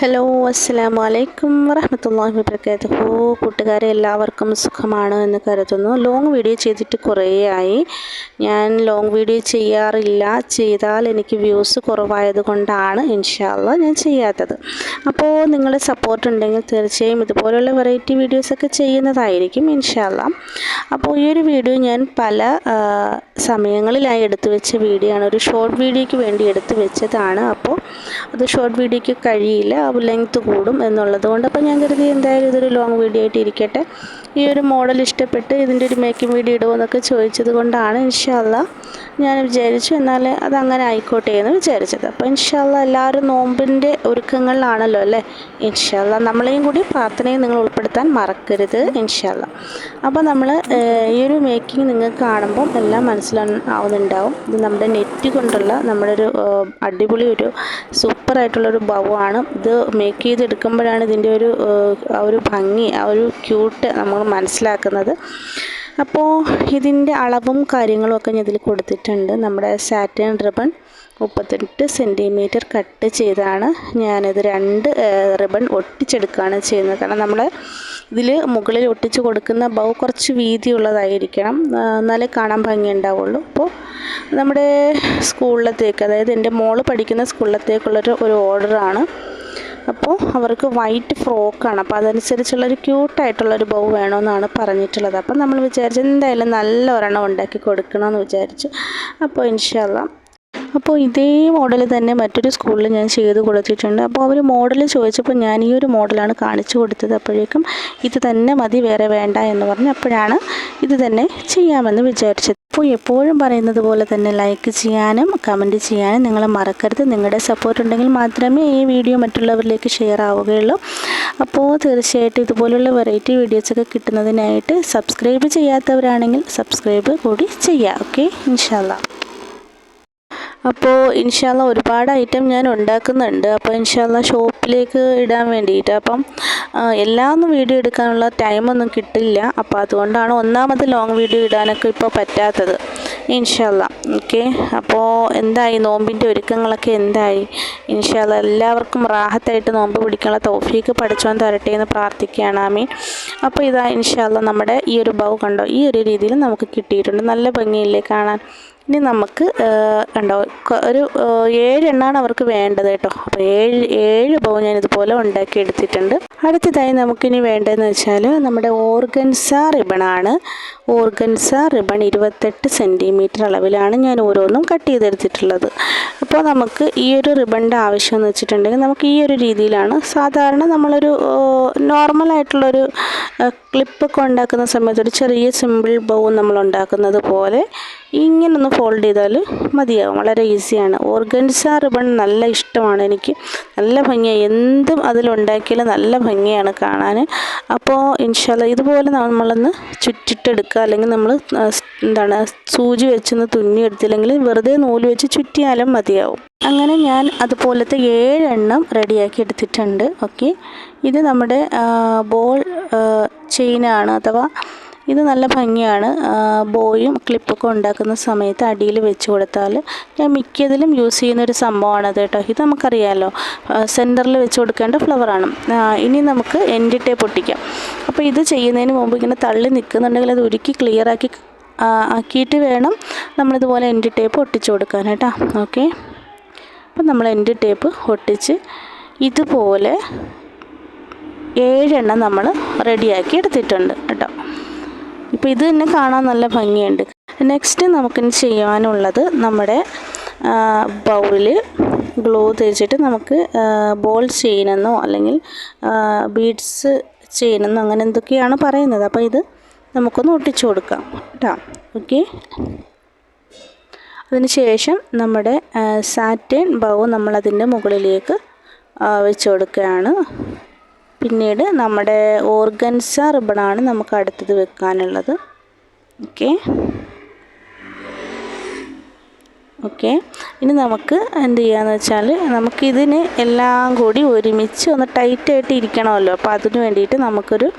Hello അസ്സാം വലൈക്കും വറഹമത്തല്ലാഹി വബർക്കാത്തുഹു കൂട്ടുകാരെ എല്ലാവർക്കും സുഖമാണ് എന്ന് കരുതുന്നു. ലോങ് വീഡിയോ ചെയ്തിട്ട് കുറേ ആയി. ഞാൻ ലോങ് വീഡിയോ ചെയ്യാറില്ല. ചെയ്താൽ എനിക്ക് വ്യൂസ് കുറവായത് കൊണ്ടാണ് ഇൻഷാല്ല ഞാൻ ചെയ്യാത്തത്. അപ്പോൾ നിങ്ങളുടെ സപ്പോർട്ട് ഉണ്ടെങ്കിൽ തീർച്ചയായും ഇതുപോലെയുള്ള വെറൈറ്റി വീഡിയോസൊക്കെ ചെയ്യുന്നതായിരിക്കും ഇൻഷാല്ല അപ്പോൾ ഈ ഒരു വീഡിയോ ഞാൻ പല സമയങ്ങളിലായി എടുത്തു വെച്ച വീഡിയോ ആണ്. ഒരു ഷോർട്ട് വീഡിയോയ്ക്ക് വേണ്ടി എടുത്തു വെച്ചതാണ്. അപ്പോൾ അത് ഷോർട്ട് വീഡിയോയ്ക്ക് കഴിയില്ല. ലെങ്ത്ത് കൂടും എന്നുള്ളത് കൊണ്ട് അപ്പോൾ ഞാൻ കരുതി എന്തായാലും ഇതൊരു ലോങ് വീഡിയോ ആയിട്ട് ഇരിക്കട്ടെ. ഈ ഒരു മോഡൽ ഇഷ്ടപ്പെട്ട് ഇതിന്റെ ഒരു മേക്കിംഗ് വീഡിയോ ഇടുമെന്നൊക്കെ ചോദിച്ചത് കൊണ്ടാണ് ഇൻഷാല്ല ഞാൻ വിചാരിച്ചു. എന്നാൽ അങ്ങനെ ആയിക്കോട്ടെ എന്ന് വിചാരിച്ചത്. അപ്പോൾ ഇൻഷാല്ല എല്ലാവരും നോമ്പിന്റെ ഒരുക്കങ്ങളിലാണല്ലോ അല്ലേ? ഇൻഷാല്ല നമ്മളെയും കൂടി പ്രാർത്ഥനയും നിങ്ങൾ ഉൾപ്പെടുത്താൻ മറക്കരുത് ഇൻഷാല്ല അപ്പോൾ നമ്മൾ ഈ ഒരു മേക്കിംഗ് നിങ്ങൾക്ക് കാണുമ്പം എല്ലാം മനസ്സിലാവുന്നുണ്ടാവും. ഇത് നമ്മുടെ നെറ്റ് കൊണ്ടുള്ള നമ്മുടെ ഒരു അടിപൊളി ഒരു സൂപ്പറായിട്ടുള്ളൊരു ഭവമാണ്. ഇത് മേക്ക് ചെയ്തെടുക്കുമ്പോഴാണ് ഇതിന്റെ ഒരു ആ ഒരു ഭംഗി ആ ഒരു ക്യൂട്ട് നമ്മൾ മനസ്സിലാക്കുന്നത്. അപ്പോൾ ഇതിന്റെ അളവും കാര്യങ്ങളും ഒക്കെ ഞാൻ ഇതിൽ കൊടുത്തിട്ടുണ്ട്. നമ്മുടെ സാറ്റേൺ റിബൺ മുപ്പത്തെട്ട് സെന്റിമീറ്റർ കട്ട് ചെയ്താണ്. ഞാനിത് രണ്ട് റിബൺ ഒട്ടിച്ചെടുക്കുകയാണ് ചെയ്യുന്നത്. കാരണം നമ്മൾ ഇതിൽ മുകളിൽ ഒട്ടിച്ച് കൊടുക്കുന്ന ബൗ കുറച്ച് വീതിയുള്ളതായിരിക്കണം. എന്നാലേ കാണാൻ ഭംഗി ഉണ്ടാവുള്ളൂ അപ്പോൾ നമ്മുടെ സ്കൂളിലത്തേക്ക് അതായത് എന്റെ മോൾ പഠിക്കുന്ന സ്കൂളിലത്തേക്കുള്ളൊരു ഒരു ഓർഡറാണ് അപ്പോൾ അവർക്ക് വൈറ്റ് ഫ്രോക്കാണ് അപ്പോൾ അതനുസരിച്ചുള്ളൊരു ക്യൂട്ടായിട്ടുള്ളൊരു ബൗ വേണമെന്നാണ് പറഞ്ഞിട്ടുള്ളത്. അപ്പം നമ്മൾ വിചാരിച്ചു എന്തായാലും നല്ല ഒരെണ്ണം ഉണ്ടാക്കി കൊടുക്കണമെന്ന് വിചാരിച്ചു. അപ്പോൾ ഇൻഷാല്ല അപ്പോൾ ഇതേ മോഡൽ തന്നെ മറ്റൊരു സ്കൂളിൽ ഞാൻ ചെയ്ത് കൊടുത്തിട്ടുണ്ട്. അപ്പോൾ അവർ മോഡൽ ചോദിച്ചപ്പോൾ ഞാൻ ഈ ഒരു മോഡലാണ് കാണിച്ചു കൊടുത്തത്. അപ്പോഴേക്കും ഇത് തന്നെ മതി വേറെ വേണ്ട എന്ന് പറഞ്ഞ് അപ്പോഴാണ് ഇത് തന്നെ ചെയ്യാമെന്ന് വിചാരിച്ചത്. അപ്പോൾ എപ്പോഴും പറയുന്നത് പോലെ തന്നെ ലൈക്ക് ചെയ്യാനും കമന്റ് ചെയ്യാനും നിങ്ങൾ മറക്കരുത്. നിങ്ങളുടെ സപ്പോർട്ട് ഉണ്ടെങ്കിൽ മാത്രമേ ഈ വീഡിയോ മറ്റുള്ളവരിലേക്ക് ഷെയർ ആവുകയുള്ളൂ. അപ്പോൾ തീർച്ചയായിട്ടും ഇതുപോലുള്ള വെറൈറ്റി വീഡിയോസൊക്കെ കിട്ടുന്നതിനായിട്ട് സബ്സ്ക്രൈബ് ചെയ്യാത്തവരാണെങ്കിൽ സബ്സ്ക്രൈബ് കൂടി ചെയ്യുക ഓക്കെ ഇൻഷാല്ലാ അപ്പോൾ ഇൻഷാല്ല ഒരുപാട് ഐറ്റം ഞാൻ ഉണ്ടാക്കുന്നുണ്ട്. അപ്പോൾ ഇൻഷാല്ല ഷോപ്പിലേക്ക് ഇടാൻ വേണ്ടിയിട്ട്. അപ്പം എല്ലാം ഒന്നും വീഡിയോ എടുക്കാനുള്ള ടൈമൊന്നും കിട്ടില്ല. അപ്പോൾ അതുകൊണ്ടാണ് ഒന്നാമത് ലോങ് വീഡിയോ ഇടാനൊക്കെ ഇപ്പോൾ പറ്റാത്തത്. ഇൻഷാല്ല ഓക്കെ അപ്പോൾ എന്തായി? നോമ്പിന്റെ ഒരുക്കങ്ങളൊക്കെ എന്തായി? ഇൻഷാല്ല എല്ലാവർക്കും റാഹത്തായിട്ട് നോമ്പ് പിടിക്കാനുള്ള തോഫീക്ക് പഠിച്ചോൻ തരട്ടെ എന്ന് പ്രാർത്ഥിക്കുകയാണ്. ആമീൻ. അപ്പോൾ ഇതാ ഇൻഷാല്ല നമ്മുടെ ഈ ഒരു ബൗ കണ്ടോ? ഈ ഒരു രീതിയിൽ നമുക്ക് കിട്ടിയിട്ടുണ്ട്. നല്ല ഭംഗിയില്ലേ കാണാൻ? ഇനി നമുക്ക് കണ്ടോ ഒരു ഏഴെണ്ണമാണ് അവർക്ക് വേണ്ടത് കേട്ടോ. അപ്പോൾ ഏഴ് ഏഴ് ബൗ ഞാൻ ഇതുപോലെ ഉണ്ടാക്കി എടുത്തിട്ടുണ്ട്. അടുത്തതായി നമുക്കിനി വേണ്ടതെന്ന് വെച്ചാൽ നമ്മുടെ ഓർഗൻസ റിബണാണ്. ഓർഗൻസ റിബൺ ഇരുപത്തെട്ട് സെന്റിമീറ്റർ അളവിലാണ് ഞാൻ ഓരോന്നും കട്ട് ചെയ്തെടുത്തിട്ടുള്ളത്. അപ്പോൾ നമുക്ക് ഈ ഒരു റിബണിന്റെ ആവശ്യം എന്ന് വെച്ചിട്ടുണ്ടെങ്കിൽ നമുക്ക് ഈ ഒരു രീതിയിലാണ് സാധാരണ നമ്മളൊരു നോർമലായിട്ടുള്ളൊരു ക്ലിപ്പൊക്കെ ഉണ്ടാക്കുന്ന സമയത്ത് ഒരു ചെറിയ സിമ്പിൾ ബൗ നമ്മൾ ഉണ്ടാക്കുന്നത് പോലെ ഇങ്ങനൊന്ന് ഫോൾഡ് ചെയ്താൽ മതിയാവും. വളരെ ഈസിയാണ് ഓർഗൻസ റിബൺ നല്ല ഇഷ്ടമാണ് എനിക്ക്. നല്ല ഭംഗിയാണ് എന്തും അതിലുണ്ടാക്കിയാലും നല്ല ഭംഗിയാണ് കാണാൻ. അപ്പോൾ ഇൻഷാല്ല ഇതുപോലെ നമ്മളൊന്ന് ചുറ്റിട്ടെടുക്കുക. അല്ലെങ്കിൽ നമ്മൾ എന്താണ് സൂചി വെച്ചൊന്ന് തുന്നി എടുത്തില്ലെങ്കിൽ വെറുതെ നൂൽ വെച്ച് ചുറ്റിയാലും മതിയാവും. അങ്ങനെ ഞാൻ അതുപോലത്തെ ഏഴെണ്ണം റെഡിയാക്കി എടുത്തിട്ടുണ്ട്. ഓക്കെ ഇത് നമ്മുടെ ബോൾ ചെയിനാണ് അഥവാ ഇത് നല്ല ഭംഗിയാണ്. ബോയും ക്ലിപ്പൊക്കെ ഉണ്ടാക്കുന്ന സമയത്ത് അടിയിൽ വെച്ച് കൊടുത്താൽ ഞാൻ മിക്കതിലും യൂസ് ചെയ്യുന്ന ഒരു സംഭവമാണത് കേട്ടോ. ഇത് നമുക്കറിയാമല്ലോ സെന്ററിൽ വെച്ച് കൊടുക്കേണ്ട ഫ്ലവറാണ് ഇനി നമുക്ക് എൻഡിട്ടേ പൊട്ടിക്കാം. അപ്പോൾ ഇത് ചെയ്യുന്നതിന് മുമ്പ് ഇങ്ങനെ തള്ളി നിൽക്കുന്നുണ്ടെങ്കിൽ അത് ഉരുക്കി ക്ലിയറാക്കി ആക്കിയിട്ട് വേണം നമ്മളിതുപോലെ എൻഡ് ടേപ്പ് ഒട്ടിച്ചു കൊടുക്കാൻ കേട്ടോ. ഓക്കെ. അപ്പം നമ്മൾ എൻഡ് ടേപ്പ് ഒട്ടിച്ച് ഇതുപോലെ ഏഴെണ്ണം നമ്മൾ റെഡിയാക്കി എടുത്തിട്ടുണ്ട് കേട്ടോ. ഇപ്പോൾ ഇത് തന്നെ കാണാൻ നല്ല ഭംഗിയുണ്ട്. നെക്സ്റ്റ് നമുക്കിനി ചെയ്യാനുള്ളത് നമ്മുടെ ബൗളിൽ ഗ്ലൂ തേച്ചിട്ട് നമുക്ക് ബോൾ ചെയിനെന്നോ അല്ലെങ്കിൽ ബീഡ്സ് ചെയിനെന്നോ അങ്ങനെ എന്തൊക്കെയാണ് പറയുന്നത്. അപ്പോൾ ഇത് നമുക്കൊന്ന് ഒട്ടിച്ചു കൊടുക്കാം കേട്ടോ. ഓക്കെ അതിനുശേഷം നമ്മുടെ സാറ്റേൺ ബൗ നമ്മളതിന്റെ മുകളിലേക്ക് വെച്ച് കൊടുക്കുകയാണ്. പിന്നീട് നമ്മുടെ ഓർഗൻസ റിബണാണ് നമുക്ക് അടുത്തത് വെക്കാനുള്ളത്. ഓക്കെ. ഓക്കെ. ഇനി നമുക്ക് എന്ത് ചെയ്യാന്ന് വെച്ചാൽ നമുക്കിതിന് എല്ലാം കൂടി ഒരുമിച്ച് ഒന്ന് ടൈറ്റായിട്ട് ഇരിക്കണമല്ലോ. അപ്പോൾ അതിന് വേണ്ടിയിട്ട് നമുക്കൊരു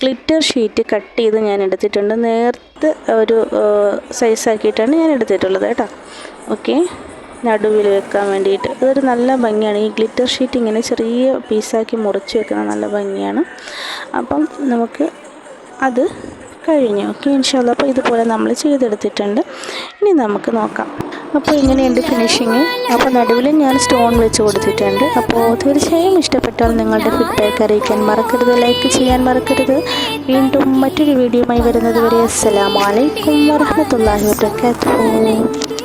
ക്ലിറ്റർ ഷീറ്റ് കട്ട് ചെയ്ത് ഞാൻ എടുത്തിട്ടുണ്ട്. നേർത്ത് ഒരു സൈസാക്കിയിട്ടാണ് ഞാൻ എടുത്തിട്ടുള്ളത് കേട്ടോ. ഓക്കെ. നടുവിൽ വെക്കാൻ വേണ്ടിയിട്ട്. അതൊരു നല്ല ഭംഗിയാണ്. ഈ ഗ്ലിറ്റർ ഷീറ്റ് ഇങ്ങനെ ചെറിയ പീസാക്കി മുറിച്ച് വെക്കുന്നത് നല്ല ഭംഗിയാണ്. അപ്പം നമുക്ക് അത് കഴിഞ്ഞു. ഓക്കെ ഇൻഷാല്ല അപ്പോൾ ഇതുപോലെ നമ്മൾ ചെയ്തെടുത്തിട്ടുണ്ട്. ഇനി നമുക്ക് നോക്കാം. അപ്പോൾ ഇങ്ങനെയുണ്ട് ഫിനിഷിങ്. അപ്പോൾ നടുവിൽ ഞാൻ സ്റ്റോൺ വെച്ച് കൊടുത്തിട്ടുണ്ട്. അപ്പോൾ തീർച്ചയായും ഇഷ്ടപ്പെട്ടാൽ നിങ്ങളുടെ ഫീഡ്ബാക്ക് അറിയിക്കാൻ മറക്കരുത്. ലൈക്ക് ചെയ്യാൻ മറക്കരുത്. വീണ്ടും മറ്റൊരു വീഡിയോയുമായി വരുന്നത് വരെ അസ്സലാമലൈക്കും വറഹമത്തല്ലാഹി വാബർക്കാത്തു